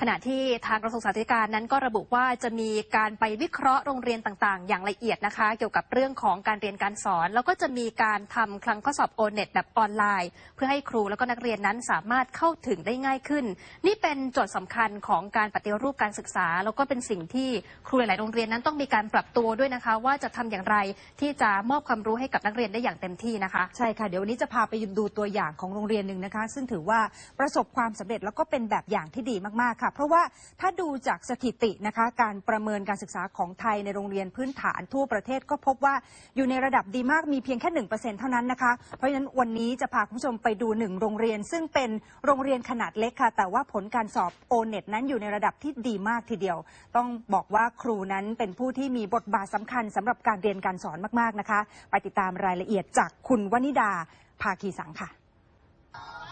ขณะที่ทางกระทรวงสาธารณสุขนั้นก็ระบุว่าจะมีการไปวิเคราะห์โรงเรียนต่างๆ อย่างละเอียดนะคะ เกี่ยวกับเรื่องของการเรียนการสอน แล้วก็จะมีการทำคลังข้อสอบโอเน็ตแบบออนไลน์ เพื่อให้ครูแล้วก็นักเรียนนั้นสามารถเข้าถึงได้ง่ายขึ้น นี่เป็นโจทย์สำคัญของการปฏิรูปการศึกษา แล้วก็เป็นสิ่งที่ครูหลายๆโรงเรียนนั้นต้องมีการปรับตัวด้วยนะคะ ว่าจะทำอย่างไรที่จะมอบความรู้ให้กับนักเรียนได้อย่างเต็มที่นะคะ ใช่ค่ะเดี๋ยววันนี้จะพาไปดูตัวอย่างของโรงเรียนหนึ่งนะคะ ซึ่งถือว่าประสบความสำเร็จแล้วก็เป็นแบบอย่างที่ดีมากๆค่ะเพราะว่าถ้าดูจากสถิตินะคะการประเมินการศึกษาของไทยในโรงเรียนพื้นฐานทั่วประเทศก็พบว่าอยู่ในระดับดีมากมีเพียงแค่หนึ่งเปอร์เซ็นต์เท่านั้นนะคะ เพราะฉะนั้นวันนี้จะพาคุณผู้ชมไปดูหนึ่งโรงเรียน ซึ่งเป็นโรงเรียนขนาดเล็กค่ะ แต่ว่าผลการสอบโอเน็ตนั้นอยู่ในระดับที่ดีมากทีเดียว ต้องบอกว่าครูนั้นเป็นผู้ที่มีบทบาทสำคัญสำหรับการเรียนการสอนมากๆนะคะ ไปติดตามรายละเอียดจากคุณวนิดาภาคีสังค่ะ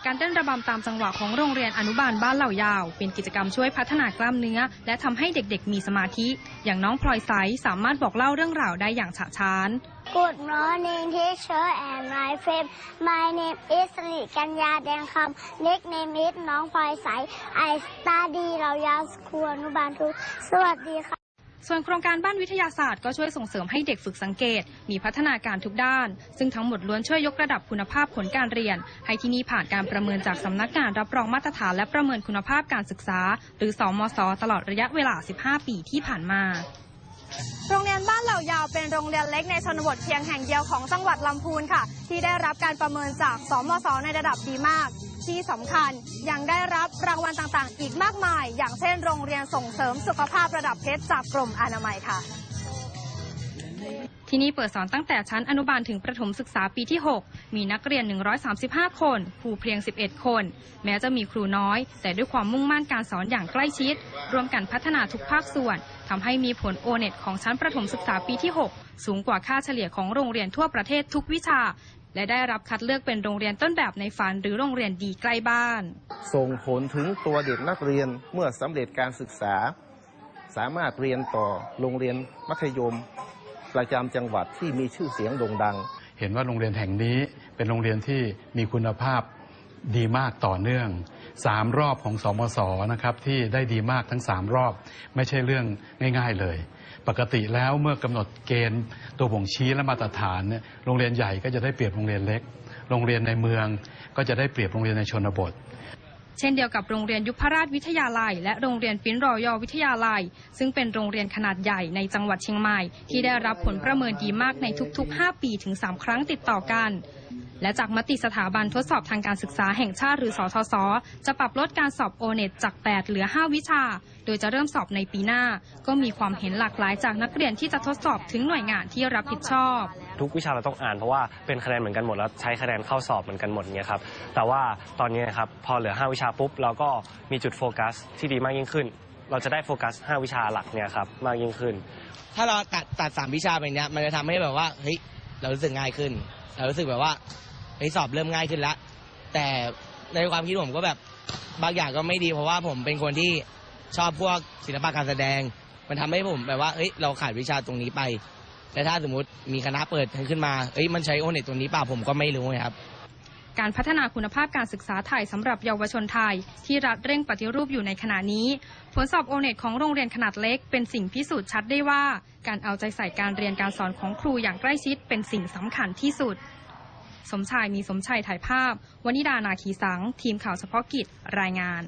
การเต้นระบำตามจังหวะของโรงเรียนอนุบาลบ้านเหล่ายาว เป็นกิจกรรมช่วยพัฒนากล้ามเนื้อ และทำให้เด็กๆ มีสมาธิ อย่างน้องพลอยใสสามารถบอกเล่าเรื่องราวได้อย่างฉะฉาน Good morning teacher and my friend my name is สิริกัญญาแดงคำ nickname is น้องพลอยใส I study เรายาวสคูลอนุบาลทูสวัสดีค่ะ ส่วนโครงการบ้านวิทยาศาสตร์ก็ช่วยส่งเสริมให้เด็กฝึกสังเกต มีพัฒนาการทุกด้าน ซึ่งทั้งหมดล้วนช่วยยกระดับคุณภาพผลการเรียน ให้ที่นี่ผ่านการประเมินจากสำนักงานรับรองมาตรฐานและประเมินคุณภาพการศึกษา หรือสมศตลอดระยะเวลา 15 ปีที่ผ่านมาโรงเรียนบ้านเหล่ายาวเป็นโรงเรียนเล็กในชนบทเพียงแห่งเดียวของจังหวัดลำพูนค่ะ ที่ได้รับการประเมินจากสมศในระดับดีมาก ที่สำคัญยังได้รับรางวัลต่างๆ อีกมากมาย อย่างเช่นโรงเรียนส่งเสริมสุขภาพระดับเพชรจากกรมอนามัยค่ะ ที่นี่เปิดสอนตั้งแต่ชั้นอนุบาลถึงประถมศึกษาปีที่ 6 มีนักเรียน 135 คน ครูเพียง 11 คน แม้จะมีครูน้อย แต่ด้วยความมุ่งมั่นการสอนอย่างใกล้ชิด รวมกันพัฒนาทุกภาคส่วนทำให้มีผลโอเน็ตของชั้นประถมศึกษาปีที่ 6 สูงกว่าค่าเฉลี่ยของโรงเรียนทั่วประเทศทุกวิชา และได้รับคัดเลือกเป็นโรงเรียนต้นแบบในฝันหรือโรงเรียนดีใกล้บ้าน ส่งผลถึงตัวเด็กนักเรียนเมื่อสำเร็จการศึกษา สามารถเรียนต่อโรงเรียนมัธยม ประจำจังหวัดที่มีชื่อเสียงโด่งดัง เห็นว่าโรงเรียนแห่งนี้เป็นโรงเรียนที่มีคุณภาพดีมากต่อเนื่องสามรอบของสมศนะครับที่ได้ดีมากทั้งสามรอบ ไม่ใช่เรื่องง่าย ๆเลย ปกติแล้วเมื่อกำหนดเกณฑ์ตัวบ่งชี้และมาตรฐานเนี่ยโรงเรียนใหญ่ก็จะได้เปรียบโรงเรียนเล็ก โรงเรียนในเมืองก็จะได้เปรียบโรงเรียนในชนบท เช่นเดียวกับโรงเรียนยุพราชวิทยาลัย และโรงเรียนฟินรอยอวิทยาลัย ซึ่งเป็นโรงเรียนขนาดใหญ่ในจังหวัดเชียงใหม่ ที่ได้รับผลประเมินดีมากในทุกๆ 5 ปีถึง 3 ครั้งติดต่อกัน และจากมติสถาบันทดสอบทางการศึกษาแห่งชาติหรือสทศจะปรับลดการสอบโอเน็ตจาก 8 เหลือ 5 วิชา โดยจะเริ่มสอบในปีหน้า ก็มีความเห็นหลากหลายจากนักเรียนที่จะทดสอบถึงหน่วยงานที่รับผิดชอบ ทุกวิชาเราต้องอ่านเพราะว่าเป็นคะแนนเหมือนกันหมดแล้วใช้คะแนนเข้าสอบเหมือนกันหมดเงี้ยครับแต่ว่าตอนนี้ครับพอเหลือ 5 วิชาปุ๊บเราก็มีจุดโฟกัสที่ดีมากยิ่งขึ้น เราจะได้โฟกัส 5 วิชาหลักเนี่ยครับมากยิ่งขึ้น ถ้าเราตัดตัดสามวิชาไปเนี้ยมันจะทำให้แบบว่าเฮ้ยเรารู้สึกง่ายขึ้น เรารู้สึกแบบว่าเฮ้ยสอบเริ่มง่ายขึ้นแล้วแต่ในความคิดผมก็แบบบางอย่างก็ไม่ดีเพราะว่าผมเป็นคนที่ชอบพวกศิลปะการแสดง มันทำให้ผมแบบว่าเฮ้ยเราขาดวิชาตรงนี้ไปแต่ถ้าสมมติมีคณะเปิดขึ้นมาเอ้ยมันใช้โอเน็ตตรงนี้เปล่าผมก็ไม่รู้ครับ การพัฒนาคุณภาพการศึกษาไทยสำหรับเยาวชนไทย ที่รัฐเร่งปฏิรูปอยู่ในขณะนี้ ผลสอบโอเน็ตของโรงเรียนขนาดเล็ก เป็นสิ่งพิสูจน์ชัดได้ว่า การเอาใจใส่การเรียนการสอนของครูอย่างใกล้ชิดเป็นสิ่งสำคัญที่สุด สมชายมีสมชัยถ่ายภาพ วนิดานาคีสัง ทีมข่าวเฉพาะกิจรายงาน